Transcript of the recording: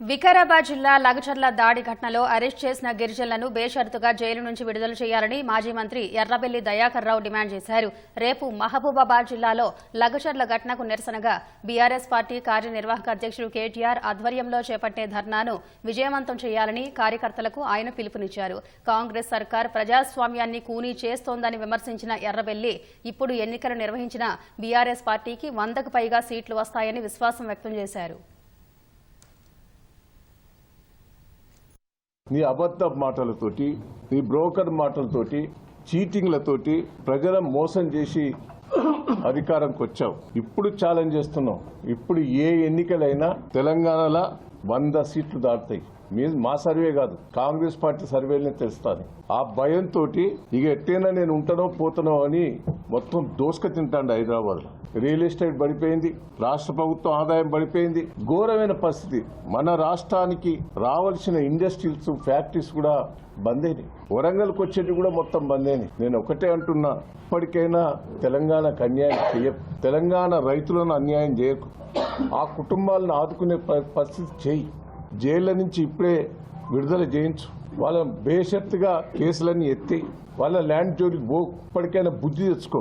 వికారాబాద్ జిల్లా లగచర్ల దాడి ఘటనలో అరెస్ట్ చేసిన గిరిజనులను బేషరతుగా జైలు నుంచి విడుదల చేయాలని మాజీ మంత్రి ఎర్రబెల్లి దయాకర్ రావు డిమాండ్ చేశారు. రేపు మహబూబాబాద్ జిల్లాలో లగచర్ల ఘటనకు నిరసనగా బీఆర్ఎస్ పార్టీ కార్యనిర్వాహక అధ్యక్షుడు కేటీఆర్ ఆధ్వర్యంలో చేపట్టే ధర్నాను విజయవంతం చేయాలని కార్యకర్తలకు ఆయన పిలుపునిచ్చారు. కాంగ్రెస్ సర్కార్ ప్రజాస్వామ్యాన్ని కూనీ చేస్తోందని విమర్శించిన ఎర్రబెల్లి ఇప్పుడు ఎన్నికలు నిర్వహించిన బీఆర్ఎస్ పార్టీకి వందకు పైగా సీట్లు వస్తాయని విశ్వాసం వ్యక్తం చేశారు. నీ అబద్ధ మాటలతోటి నీ బ్రోకర్ మాటలతోటి చీటింగ్లతోటి ప్రజలను మోసం చేసి అధికారంకి వచ్చావు. ఇప్పుడు ఛాలెంజ్ చేస్తున్నావు. ఇప్పుడు ఏ ఎన్నికలైనా తెలంగాణలో వంద సీట్లు దాటుతాయి. మీ మా సర్వే కాదు కాంగ్రెస్ పార్టీ సర్వేలనే తెలుస్తాను ఆ భయంతో ఇక ఎట్టైనా నేను ఉంటానో పోతానో అని మొత్తం దోసుక తింటాడు హైదరాబాద్. లో రియల్ ఎస్టేట్ పడిపోయింది రాష్ట్ర ప్రభుత్వం ఆదాయం పడిపోయింది. ఘోరమైన పరిస్థితి. మన రాష్ట్రానికి రావాల్సిన ఇండస్ట్రీస్ ఫ్యాక్టరీస్ కూడా బంద్ అయినాయి వరంగల్కి వచ్చేటి కూడా మొత్తం బంద్ అయినాయి నేను ఒకటే అంటున్నా ఇప్పటికైనా తెలంగాణకు అన్యాయం చేయ తెలంగాణ రైతులను అన్యాయం చేయకు. ఆ కుటుంబాలను ఆదుకునే ప- పరిస్థితి చేయి జైళ్ళ నుంచి ఇప్పుడే విడుదల చేయించు. వాళ్ళ బేషరతుగా కేసులన్నీ ఎత్తి వాళ్ళ ల్యాండ్ జోలికి పో ఇప్పటికైనా బుద్ధి తెచ్చుకో.